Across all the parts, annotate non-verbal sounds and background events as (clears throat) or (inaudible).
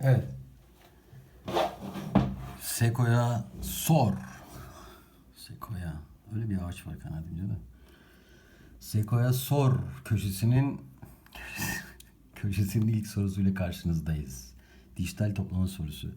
Evet. Sekoya sor. Sekoya. Öyle bir ağaç var kanadımca da. Sekoya sor köşesinin (laughs) köşesinin ilk sorusuyla karşınızdayız. Dijital toplama sorusu.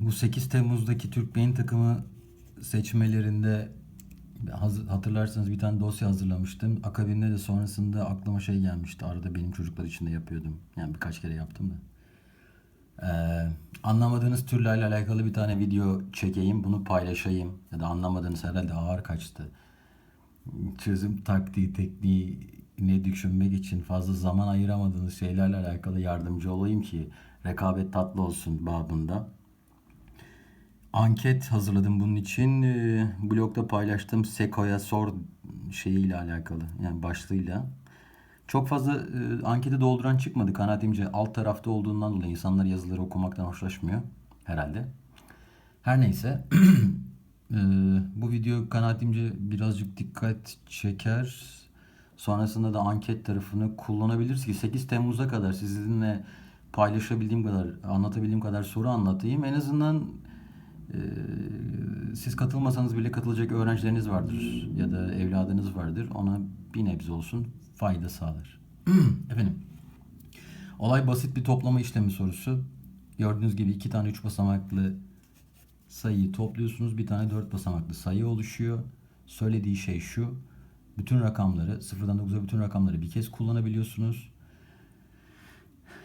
Bu 8 Temmuz'daki Türk Beyin takımı seçmelerinde hatırlarsanız bir tane dosya hazırlamıştım. Akabinde de sonrasında aklıma şey gelmişti. Arada benim çocuklar için de yapıyordum. Yani birkaç kere yaptım da. Ee, anlamadığınız türlerle alakalı bir tane video çekeyim. Bunu paylaşayım. Ya da anlamadığınız herhalde ağır kaçtı. Çözüm taktiği, tekniği ne düşünmek için fazla zaman ayıramadığınız şeylerle alakalı yardımcı olayım ki rekabet tatlı olsun babında anket hazırladım bunun için. Ee, blogda paylaştım Seko'ya sor şeyiyle alakalı. Yani başlığıyla. Çok fazla e, anketi dolduran çıkmadı kanaatimce. Alt tarafta olduğundan dolayı insanlar yazıları okumaktan hoşlaşmıyor herhalde. Her neyse. (clears throat) e, bu video kanaatimce birazcık dikkat çeker. Sonrasında da anket tarafını kullanabiliriz ki 8 Temmuz'a kadar sizinle paylaşabildiğim kadar, anlatabildiğim kadar soru anlatayım. En azından siz katılmasanız bile katılacak öğrencileriniz vardır ya da evladınız vardır. Ona bir nebze olsun fayda sağlar. (clears throat) Efendim. Olay basit bir toplama işlemi sorusu. Gördüğünüz gibi iki tane üç basamaklı sayıyı topluyorsunuz. Bir tane dört basamaklı sayı oluşuyor. Söylediği şey şu. Bütün rakamları sıfırdan 9'a bütün rakamları bir kez kullanabiliyorsunuz.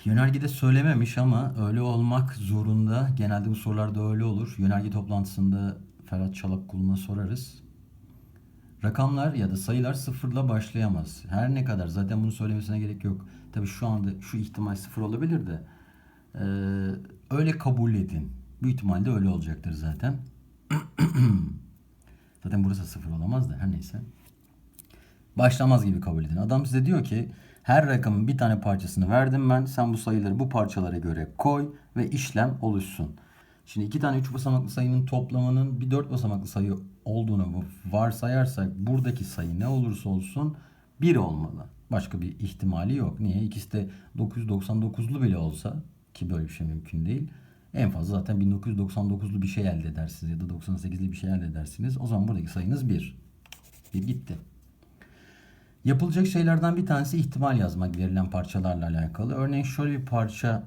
Yönergede söylememiş ama öyle olmak zorunda. Genelde bu sorularda öyle olur. Yönerge toplantısında Ferhat Çalakkulu'na sorarız. Rakamlar ya da sayılar sıfırla başlayamaz. Her ne kadar zaten bunu söylemesine gerek yok. Tabii şu anda şu ihtimal sıfır olabilir de ee, öyle kabul edin. Bu ihtimalde öyle olacaktır zaten. (clears throat) zaten burası sıfır olamaz da her neyse. Başlamaz gibi kabul edin. Adam size diyor ki her rakamın bir tane parçasını verdim ben. Sen bu sayıları bu parçalara göre koy ve işlem oluşsun. Şimdi iki tane üç basamaklı sayının toplamının bir dört basamaklı sayı olduğunu varsayarsak buradaki sayı ne olursa olsun 1 olmalı. Başka bir ihtimali yok. Niye? İkisi de 999'lu bile olsa ki böyle bir şey mümkün değil. En fazla zaten 1999'lu bir şey elde edersiniz ya da 98'li bir şey elde edersiniz. O zaman buradaki sayınız 1. 1 gitti. Yapılacak şeylerden bir tanesi ihtimal yazmak verilen parçalarla alakalı. Örneğin şöyle bir parça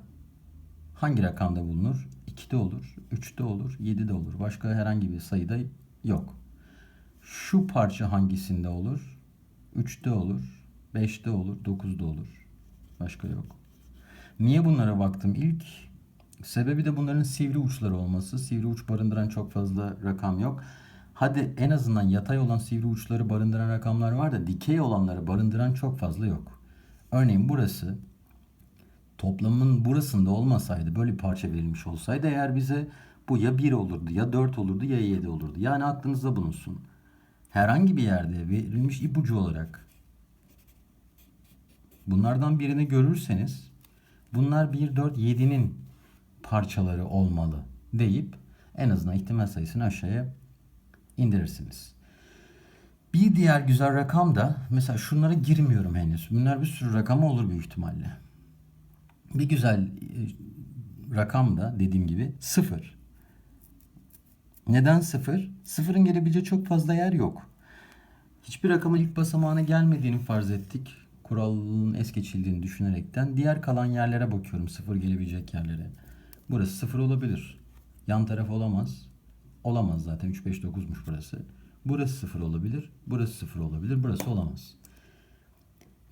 hangi rakamda bulunur? 2'de olur, 3'te olur, 7'de olur. Başka herhangi bir sayıda yok. Şu parça hangisinde olur? 3'te olur, 5'te olur, 9'da olur. Başka yok. Niye bunlara baktım ilk? Sebebi de bunların sivri uçları olması. Sivri uç barındıran çok fazla rakam yok. Hadi en azından yatay olan sivri uçları barındıran rakamlar var da dikey olanları barındıran çok fazla yok. Örneğin burası toplamın burasında olmasaydı böyle bir parça verilmiş olsaydı eğer bize bu ya 1 olurdu ya 4 olurdu ya 7 olurdu. Yani aklınızda bulunsun. Herhangi bir yerde verilmiş ipucu olarak bunlardan birini görürseniz bunlar 1, 4, 7'nin parçaları olmalı deyip en azından ihtimal sayısını aşağıya indirirsiniz. Bir diğer güzel rakam da mesela şunlara girmiyorum henüz. Bunlar bir sürü rakam olur büyük ihtimalle. Bir güzel e, rakam da dediğim gibi sıfır. Neden sıfır? Sıfırın gelebileceği çok fazla yer yok. Hiçbir rakamın ilk basamağına gelmediğini farz ettik. Kuralın es geçildiğini düşünerekten. Diğer kalan yerlere bakıyorum sıfır gelebilecek yerlere. Burası sıfır olabilir. Yan taraf olamaz. Olamaz zaten 3 5 9'muş burası. Burası sıfır olabilir. Burası sıfır olabilir. Burası olamaz.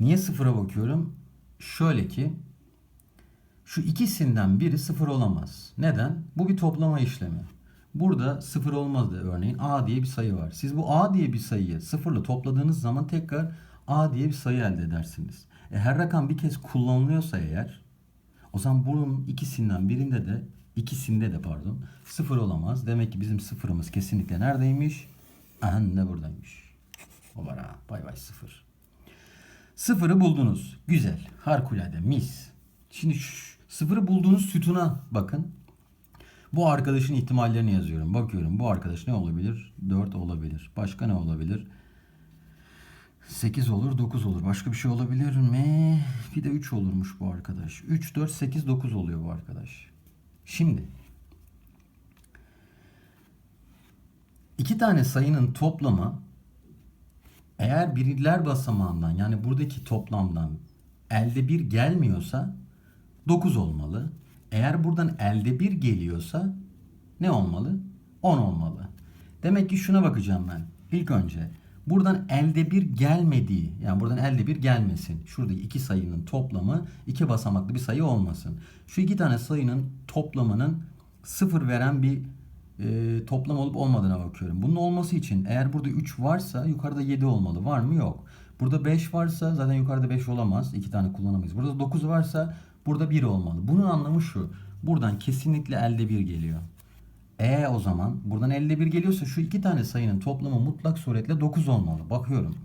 Niye sıfıra bakıyorum? Şöyle ki şu ikisinden biri sıfır olamaz. Neden? Bu bir toplama işlemi. Burada sıfır olmaz da örneğin A diye bir sayı var. Siz bu A diye bir sayıyı sıfırla topladığınız zaman tekrar A diye bir sayı elde edersiniz. E her rakam bir kez kullanılıyorsa eğer o zaman bunun ikisinden birinde de ikisinde de pardon sıfır olamaz. Demek ki bizim sıfırımız kesinlikle neredeymiş? Aha ne buradaymış. O var ha. Bay bay sıfır. Sıfırı buldunuz. Güzel. Harikulade. Mis. Şimdi şu, sıfırı bulduğunuz sütuna bakın. Bu arkadaşın ihtimallerini yazıyorum. Bakıyorum bu arkadaş ne olabilir? 4 olabilir. Başka ne olabilir? 8 olur, 9 olur. Başka bir şey olabilir mi? Bir de 3 olurmuş bu arkadaş. 3, 4, 8, 9 oluyor bu arkadaş. Şimdi iki tane sayının toplamı eğer birler basamağından yani buradaki toplamdan elde bir gelmiyorsa 9 olmalı. Eğer buradan elde bir geliyorsa ne olmalı? 10 olmalı. Demek ki şuna bakacağım ben. İlk önce buradan elde bir gelmediği yani buradan elde bir gelmesin. Şuradaki iki sayının toplamı iki basamaklı bir sayı olmasın. Şu iki tane sayının toplamının sıfır veren bir e, toplam olup olmadığına bakıyorum. Bunun olması için eğer burada 3 varsa yukarıda 7 olmalı. Var mı? Yok. Burada 5 varsa zaten yukarıda 5 olamaz. 2 tane kullanamayız. Burada 9 varsa burada 1 olmalı. Bunun anlamı şu. Buradan kesinlikle elde 1 geliyor. E o zaman buradan elde 1 geliyorsa şu iki tane sayının toplamı mutlak suretle 9 olmalı. Bakıyorum.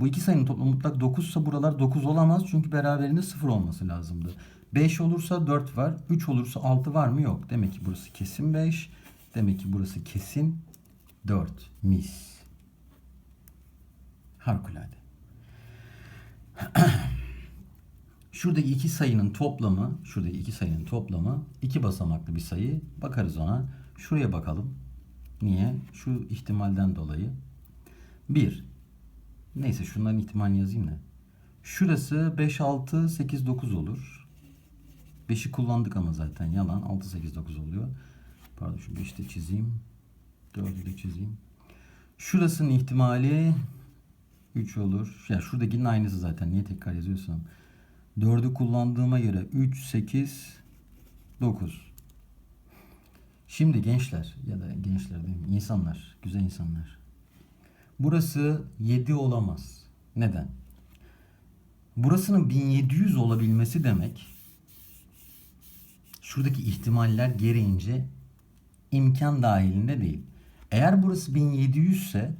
Bu iki sayının toplamı mutlak 9 ise buralar 9 olamaz. Çünkü beraberinde 0 olması lazımdı. 5 olursa 4 var. 3 olursa 6 var mı? Yok. Demek ki burası kesin 5. Demek ki burası kesin 4. Mis. Harikulade. (clears throat) Şuradaki iki sayının toplamı, şuradaki iki sayının toplamı iki basamaklı bir sayı. Bakarız ona. Şuraya bakalım. Niye? Şu ihtimalden dolayı. 1. Neyse şunların ihtimalini yazayım da. Şurası 5, 6, 8, 9 olur. 5'i kullandık ama zaten yalan. 6, 8, 9 oluyor. Pardon şu 5'i de çizeyim. 4'ü de çizeyim. Şurasının ihtimali 3 olur. Ya şuradakinin aynısı zaten. Niye tekrar yazıyorsam. 4'ü kullandığıma göre 3, 8, 9. Şimdi gençler ya da gençler değil? İnsanlar, güzel insanlar. Burası 7 olamaz. Neden? Burasının 1700 olabilmesi demek şuradaki ihtimaller gereğince imkan dahilinde değil. Eğer burası 1700 ise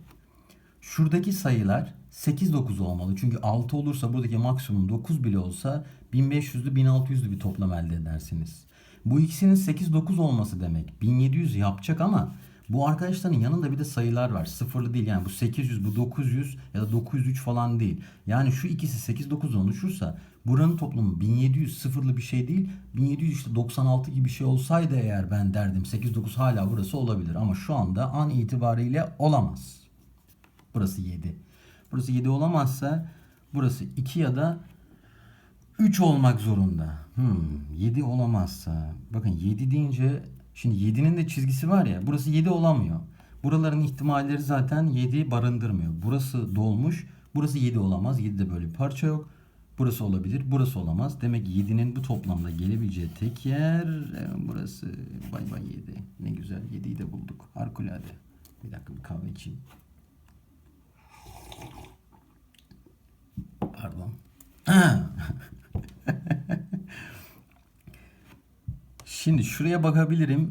şuradaki sayılar 8 9 olmalı. Çünkü 6 olursa buradaki maksimum 9 bile olsa 1500'lü 1600'lü bir toplam elde edersiniz. Bu ikisinin 8 9 olması demek 1700 yapacak ama bu arkadaşların yanında bir de sayılar var. Sıfırlı değil yani bu 800 bu 900 ya da 903 falan değil. Yani şu ikisi 8 9 oluşursa buranın toplamı 1700 sıfırlı bir şey değil. 1700 işte 96 gibi bir şey olsaydı eğer ben derdim 8 9 hala burası olabilir ama şu anda an itibariyle olamaz. Burası 7. Burası 7 olamazsa burası 2 ya da 3 olmak zorunda. Hmm, 7 olamazsa. Bakın 7 deyince şimdi 7'nin de çizgisi var ya. Burası 7 olamıyor. Buraların ihtimalleri zaten 7 barındırmıyor. Burası dolmuş. Burası 7 olamaz. 7'de böyle bir parça yok. Burası olabilir. Burası olamaz. Demek ki 7'nin bu toplamda gelebileceği tek yer evet, burası. Bay bay 7. Ne güzel 7'yi de bulduk. Harikulade. Bir dakika bir kahve içeyim. Pardon. (laughs) Şimdi şuraya bakabilirim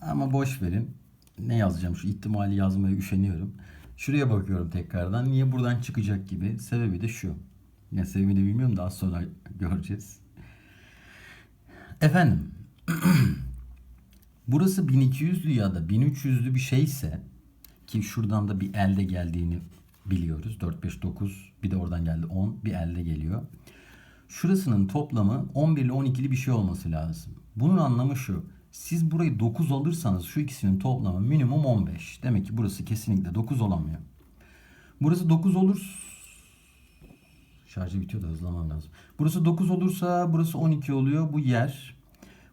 ama boş verin. Ne yazacağım? Şu ihtimali yazmaya üşeniyorum. Şuraya bakıyorum tekrardan. Niye buradan çıkacak gibi? Sebebi de şu. Ya sebebini bilmiyorum daha sonra (laughs) göreceğiz. Efendim. (clears throat) Burası 1200'lü ya da 1300'lü bir şeyse ki şuradan da bir elde geldiğini biliyoruz. 4, 5, 9 bir de oradan geldi 10 bir elde geliyor. Şurasının toplamı 11 ile 12'li bir şey olması lazım. Bunun anlamı şu. Siz burayı 9 alırsanız şu ikisinin toplamı minimum 15. Demek ki burası kesinlikle 9 olamıyor. Burası 9 olur. Şarjı bitiyor da hızlamam lazım. Burası 9 olursa burası 12 oluyor. Bu yer.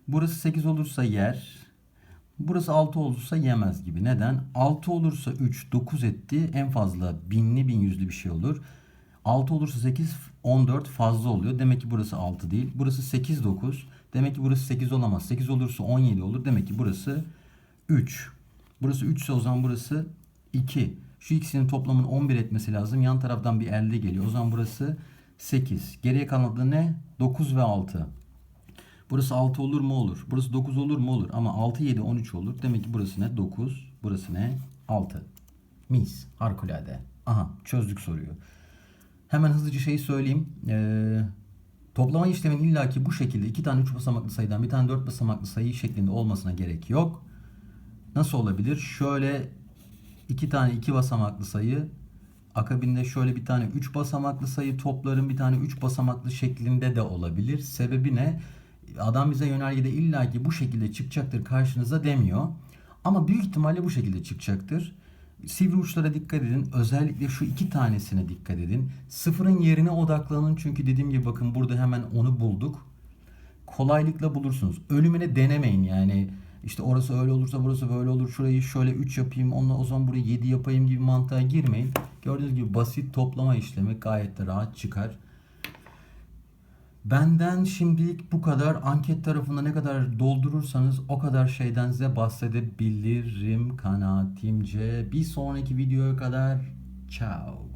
Burası 8 olursa yer. Burası 6 olursa yemez gibi. Neden? 6 olursa 3 9 etti. En fazla binli bin yüzlü bir şey olur. 6 olursa 8 14 fazla oluyor. Demek ki burası 6 değil. Burası 8 9. Demek ki burası 8 olamaz. 8 olursa 17 olur. Demek ki burası 3. Burası 3 ise o zaman burası 2. Şu ikisinin toplamının 11 etmesi lazım. Yan taraftan bir elde geliyor. O zaman burası 8. Geriye kalan ne? 9 ve 6. Burası 6 olur mu? Olur. Burası 9 olur mu? Olur. Ama 6, 7, 13 olur. Demek ki burası ne? 9. Burası ne? 6. Mis. Harikulade. Aha çözdük soruyu. Hemen hızlıca şeyi söyleyeyim. Ee, toplama işleminin illaki bu şekilde iki tane üç basamaklı sayıdan bir tane dört basamaklı sayı şeklinde olmasına gerek yok. Nasıl olabilir? Şöyle iki tane iki basamaklı sayı Akabinde şöyle bir tane 3 basamaklı sayı toplarım bir tane 3 basamaklı şeklinde de olabilir. Sebebi ne? Adam bize yönergede illaki bu şekilde çıkacaktır karşınıza demiyor. Ama büyük ihtimalle bu şekilde çıkacaktır. Sivri uçlara dikkat edin. Özellikle şu iki tanesine dikkat edin. Sıfırın yerine odaklanın. Çünkü dediğim gibi bakın burada hemen onu bulduk. Kolaylıkla bulursunuz. Ölümüne denemeyin yani. İşte orası öyle olursa burası böyle olur. Şurayı şöyle 3 yapayım. Onunla o zaman burayı 7 yapayım gibi mantığa girmeyin. Gördüğünüz gibi basit toplama işlemi gayet de rahat çıkar. Benden şimdilik bu kadar. Anket tarafında ne kadar doldurursanız o kadar şeyden size bahsedebilirim kanaatimce. Bir sonraki videoya kadar ciao.